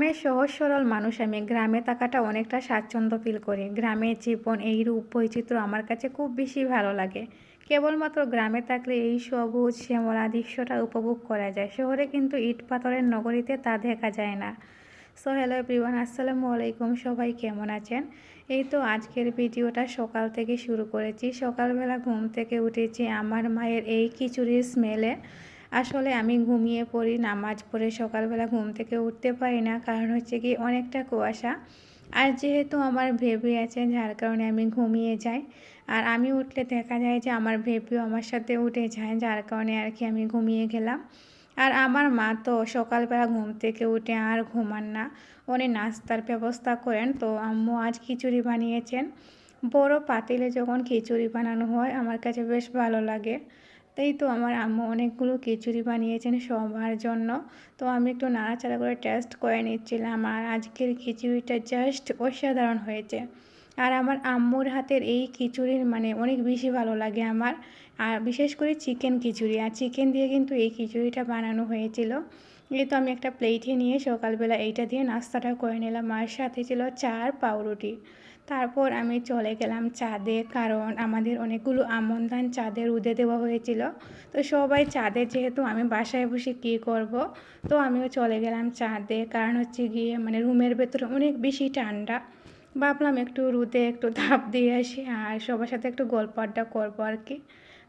গ্রামের সহজ সরল মানুষ, আমি গ্রামে থাকাটা অনেকটা স্বাচ্ছন্দ্য ফিল করি। গ্রামের জীবন, এই রূপ বৈচিত্র্য আমার কাছে খুব বেশি ভালো লাগে। কেবলমাত্র গ্রামে থাকলে এই সবুজ শ্যামলা দৃশ্যটা উপভোগ করা যায়। শহরে কিন্তু ইট পাথরের নগরীতে তা দেখা যায় না। সো হ্যালো এভরিওয়ান আসসালামু আলাইকুম, সবাই কেমন আছেন? এই তো আজকের ভিডিওটা সকাল থেকে শুরু করেছি। সকালবেলা ঘুম থেকে উঠেছি, আমার মায়ের এই খিচুড়ির স্মেলে আসলে আমি ঘুমিয়ে পড়ি, নামাজ পড়ে সকালবেলা ঘুম থেকে উঠতে পারি না। কারণ হচ্ছে কি অনেকটা কুয়াশা। আর যেহেতু আমার ভেবে আছে যার কারণে আমি ঘুমিয়ে যাই, আর আমি উঠলে দেখা যায় যে আমার ভেবিও আমার সাথে উঠে যায়, যার কারণে আর কি আমি ঘুমিয়ে গেলাম। আর আমার মা তো সকালবেলা ঘুম থেকে উঠে আর ঘুমান না। উনি নাস্তার ব্যবস্থা করেন। তো আম্মু আজ খিচুড়ি বানিয়েছেন। বড় পাতিলে যখন খিচুড়ি বানানো হয়, আমার কাছে বেশ ভালো লাগে। তাই তো আমার আম্মু অনেকগুলো খিচুড়ি বানিয়েছেন সবার জন্য। তো আমি একটু নাড়াচাড়া করে টেস্ট করে নিচ্ছিলাম আর আজকের খিচুড়িটা জাস্ট অসাধারণ হয়েছে। আর আমার আম্মুর হাতের এই খিচুড়ির মানে অনেক বেশি ভালো লাগে আমার। আর বিশেষ করে চিকেন খিচুড়ি, আর চিকেন দিয়ে কিন্তু এই খিচুড়িটা বানানো হয়েছিল। এই তো আমি একটা প্লেটে নিয়ে সকালবেলা এইটা দিয়ে নাস্তাটা করে নিলাম। আর সাথে ছিল চার পাউরুটি। তারপর আমি চলে গেলাম চাঁদে, কারণ আমাদের অনেকগুলো আমন ধান চাঁদে রুদে দেওয়া হয়েছিল। তো সবাই চাঁদে যেহেতু আমি বাসায় বসে কী করব, তো আমিও চলে গেলাম চাঁদে। কারণ হচ্ছে গিয়ে মানে রুমের ভেতরে অনেক বেশি ঠান্ডা। ভাবলাম একটু রুদে একটু ধাপ দিয়ে আসি আর সবার সাথে একটু গল্প আড্ডা করব আর কি।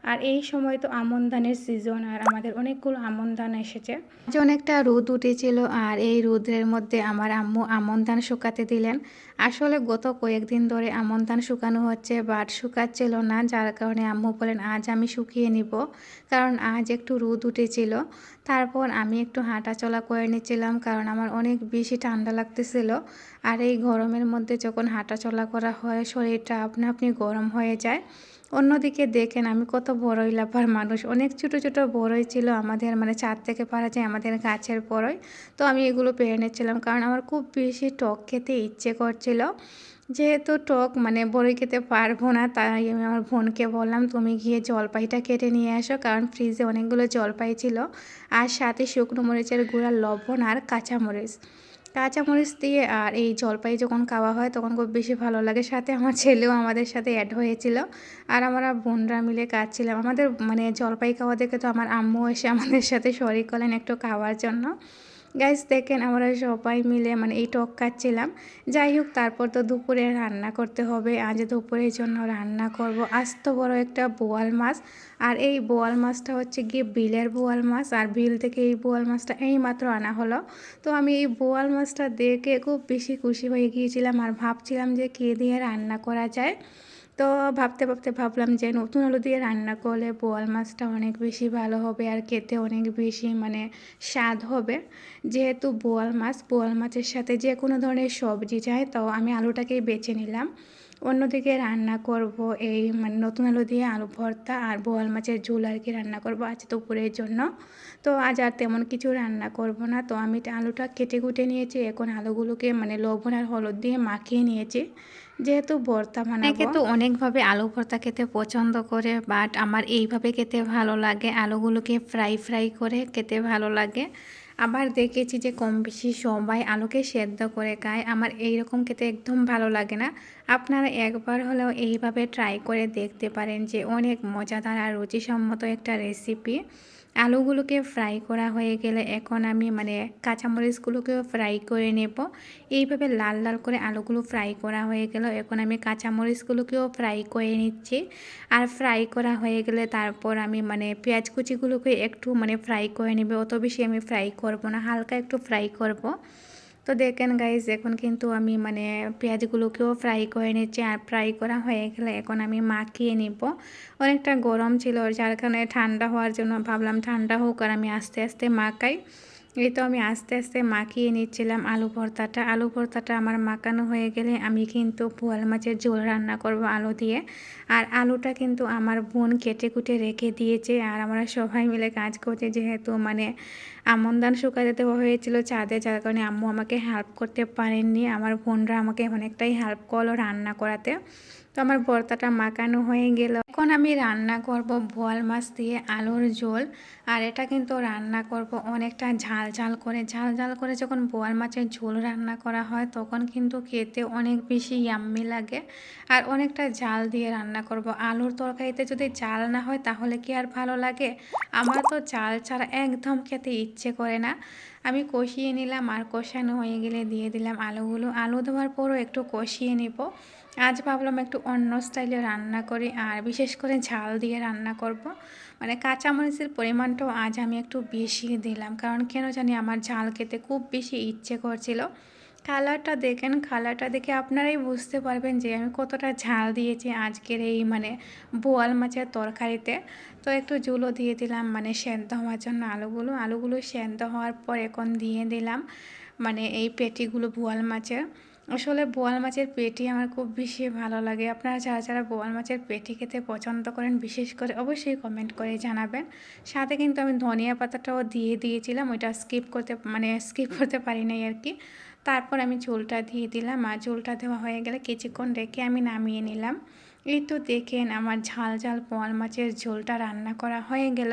আর এই সময় তো আমন ধানের সিজন আর আমাদের অনেকগুলো আমন ধান এসেছে। যে অনেকটা রোদ উঠেছিল আর এই রোদের মধ্যে আমার আম্মু আমন ধান শুকাতে দিলেন। আসলে গত কয়েকদিন ধরে আমন ধান শুকানো হচ্ছে বাট শুকাচ্ছিল না, যার কারণে আম্মু বলেন, আজ আমি শুকিয়ে নিব। কারণ আজ একটু রোদ উঠেছিল। তারপর আমি একটু হাঁটা চলা করে নিচ্ছিলাম কারণ আমার অনেক বেশি ঠান্ডা লাগতেছিল। আর এই গরমের মধ্যে যখন হাঁটা চলা করা হয়, শরীরটা আপনা আপনি গরম হয়ে যায়। অন্যদিকে দেখেন, আমি কত বড়ই লাভার মানুষ। অনেক ছোট ছোট বড়ই ছিল আমাদের মানে চার থেকে পারা যায় আমাদের গাছের বড়ই। তো আমি এগুলো পেরে নিচ্ছিলাম কারণ আমার খুব বেশি টক খেতে ইচ্ছে করছিল। যেহেতু টক মানে বড়ই খেতে পারব না, তাই আমি আমার বোনকে বললাম, তুমি গিয়ে জলপাইটা কেটে নিয়ে আসো কারণ ফ্রিজে অনেকগুলো জলপাই ছিল। আর সাথে শুকনো মরিচের গুঁড়া, লবণ আর কাঁচামরিচ। কাঁচামরিচ দিয়ে আর এই জলপাই যখন খাওয়া হয় তখন খুব বেশি ভালো লাগে। সাথে আমার ছেলেও আমাদের সাথে অ্যাড হয়েছিল। আর আমরা বোনরা মিলে কাটছিলাম আমাদের মানে জলপাই খাওয়া দেখে তো আমার আম্মু এসে আমাদের সাথে শরিক করলেন একটু খাওয়ার জন্য। গাইস দেখেন আমরা সবাই মিলে মানে এই টক কাটছিলাম যাই হোক, তারপর তো দুপুরে রান্না করতে হবে। আজ দুপুরের জন্য রান্না করব আস্ত বড় একটা বোয়াল মাছ। আর এই বোয়াল মাছটা হচ্ছে গিয়ে বিলের বোয়াল মাছ। আর বিল থেকে এই বোয়াল মাছটা এই মাত্র আনা হলো। তো আমি এই বোয়াল মাছটা দেখে খুব বেশি খুশি হয়ে গিয়েছিলাম। আর ভাবছিলাম যে কে দিয়ে রান্না করা যায়। তো ভাবতে ভাবতে ভাবলাম যে নতুন আলু দিয়ে রান্না করলে বোয়াল মাছটা অনেক বেশি ভালো হবে আর খেতে অনেক বেশি মানে স্বাদ হবে। যেহেতু বোয়াল মাছ, বোয়াল মাছের সাথে যে কোনো ধরনের সবজি যায় তো আমি আলুটাকেই বেছে নিলাম। অন্যদিকে রান্না করব এই মানে নতুন আলু দিয়ে আলু ভর্তা আর বোয়াল মাছের ঝোল আর কি রান্না করব আজ দুপুরের জন্য। তো আজ আর তেমন কিছু রান্না করব না, তো আমি আলুটা কেটে কুটে নিয়েছি, এখন আলুগুলোকে মানে লবণ আর হলুদ দিয়ে মাখিয়ে নিয়েছি। যেহেতু ভর্তা বানাবো। তো অনেকভাবে আলু ভর্তা খেতে পছন্দ করে বাট আমার এইভাবে খেতে ভালো লাগে। আলুগুলোকে ফ্রাই ফ্রাই করে খেতে ভালো লাগে। আবার দেখেছি যে কম বেশি সবাই আলুকে সেদ্ধ করে খায়। আমার এইরকম খেতে একদম ভালো লাগে না। আপনারা একবার হলেও এইভাবে ট্রাই করে দেখতে পারেন যে অনেক মজাদার আর রুচিসম্মত একটা রেসিপি আলুগুলোকে ফ্রাই করা হয়ে গেলে এখন আমি মানে কাঁচামরিচগুলোকেও ফ্রাই করে নেব। এইভাবে লাল লাল করে আলুগুলো ফ্রাই করা হয়ে গেল। এখন আমি কাঁচামরিচগুলোকেও ফ্রাই করে নিচ্ছি। আর ফ্রাই করা হয়ে গেলে তারপর আমি মানে পেঁয়াজ কুচিগুলোকে একটু মানে ফ্রাই করে নেবে। অত বেশি আমি ফ্রাই করব না, হালকা একটু ফ্রাই করব। তো দেখেন গাইজ এখন কিন্তু আমি মানে পেঁয়াজগুলোকেও ফ্রাই করে নিচ্ছি আর ফ্রাই করা হয়ে গেলে এখন আমি মাখিয়ে নিব। অনেকটা গরম ছিল, যার কারণে ঠান্ডা হওয়ার জন্য ভাবলাম ঠান্ডা হোক আর আমি আস্তে আস্তে মাখাই। এই তো আমি আস্তে আস্তে মাখিয়ে নিচ্ছিলাম আলু ভর্তাটা। আলু ভর্তাটা আমার মাখানো হয়ে গেলে আমি কিন্তু পোয়াল মাছের ঝোল রান্না করব আলু দিয়ে। আর আলুটা কিন্তু আমার বোন কেটে কুটে রেখে দিয়েছে আর আমরা সবাই মিলে কাজ করছে যেহেতু মানে আমন ধান শুকাতে দেওয়া হয়েছিল চাঁদে, যার কারণে আম্মু আমাকে হেল্প করতে পারেননি। আমার বোনরা আমাকে অনেকটাই হেল্প করল রান্না করাতে। তো আমার ভর্তাটা মাখানো হয়ে গেল। এখন আমি রান্না করব বোয়াল মাছ দিয়ে আলুর ঝোল। আর এটা কিন্তু রান্না করব অনেকটা ঝাল ঝাল করে। ঝাল ঝাল করে যখন বোয়াল মাছের ঝোল রান্না করা হয়, তখন কিন্তু খেতে অনেক বেশি ইয়াম্মি লাগে। আর অনেকটা ঝাল দিয়ে রান্না করব। আলুর তরকারিতে যদি জাল না হয়, তাহলে কি আর ভালো লাগে? আমার তো জাল ছাড়া একদম খেতে ইচ্ছে করে না। আমি কষিয়ে নিলাম আর কষানো হয়ে গেলে দিয়ে দিলাম আলুগুলো। আলু দেওয়ার পরও একটু কষিয়ে নিব। আজ ভাবলাম একটু অন্য স্টাইলে রান্না করি আর বিশেষ করে ঝাল দিয়ে রান্না করব। মানে কাঁচামরিচের পরিমাণটাও আজ আমি একটু বেশি দিলাম। কারণ কেন জানি আমার ঝাল খেতে খুব বেশি ইচ্ছে করছিল। কালারটা দেখেন, কালারটা দেখে আপনারাই বুঝতে পারবেন যে আমি কতটা ঝাল দিয়েছি আজকের এই মানে বোয়াল মাছের তরকারিতে। তো একটু জুলো দিয়ে দিলাম মানে সেদ্ধ হওয়ার জন্য আলুগুলো। আলুগুলো সেদ্ধ হওয়ার পর এখন দিয়ে দিলাম মানে এই পেটিগুলো বোয়াল মাছের। আসলে বোয়াল মাছের পেটি আমার খুব বেশি ভালো লাগে। আপনারা যারা যারা বোয়াল মাছের পেটি খেতে পছন্দ করেন, বিশেষ করে অবশ্যই কমেন্ট করে জানাবেন। সাথে কিন্তু আমি ধনিয়া পাতাটাও দিয়ে দিয়েছিলাম, ওইটা স্কিপ করতে মানে স্কিপ করতে পারি নাই আর কি। তারপর আমি ঝোলটা দিয়ে দিলাম আর ঝোলটা দেওয়া হয়ে গেলে কিছুক্ষণ রেখে আমি নামিয়ে নিলাম। এই তো দেখেন আমার ঝাল ঝাল পোয়াল মাছের ঝোলটা রান্না করা হয়ে গেল।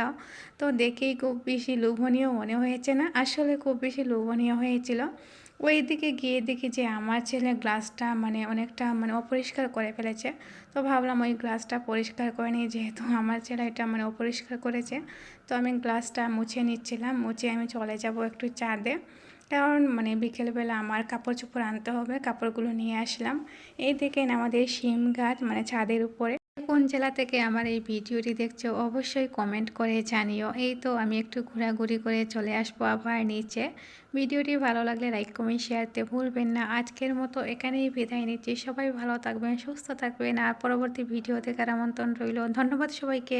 তো দেখেই খুব বেশি লোভনীয় মনে হয়েছে না? আসলে খুব বেশি লোভনীয় হয়েছিল। ওই দিকে গিয়ে দেখি যে আমার ছেলে গ্লাসটা মানে অনেকটা মানে অপরিষ্কার করে ফেলেছে। তো ভাবলাম ওই গ্লাসটা পরিষ্কার করে নিই, যেহেতু আমার ছেলে এটা মানে অপরিষ্কার করেছে। তো আমি গ্লাসটা মুছে নিচ্ছিলাম, মুছে আমি চলে যাব একটু চাঁদে। কারণ মানে বিকেলবেলা আমার কাপড় চোপড় আনতে হবে, কাপড়গুলো নিয়ে আসলাম। এই দেখেন আমাদের শিম গাছ মানে ছাদের উপরে। কোন জেলা থেকে আমার এই ভিডিওটি দেখছ অবশ্যই কমেন্ট করে জানিও। এই তো আমি একটু ঘোরাঘুরি করে চলে আসব আবার নিচে। ভিডিওটি ভালো লাগলে লাইক কমেন্ট শেয়ারতে ভুলবেন না। আজকের মতো এখানেই বিদায় নিচ্ছি। সবাই ভালো থাকবেন, সুস্থ থাকবেন। আর পরবর্তী ভিডিও দেখার আমন্ত্রণ রইল। ধন্যবাদ সবাইকে।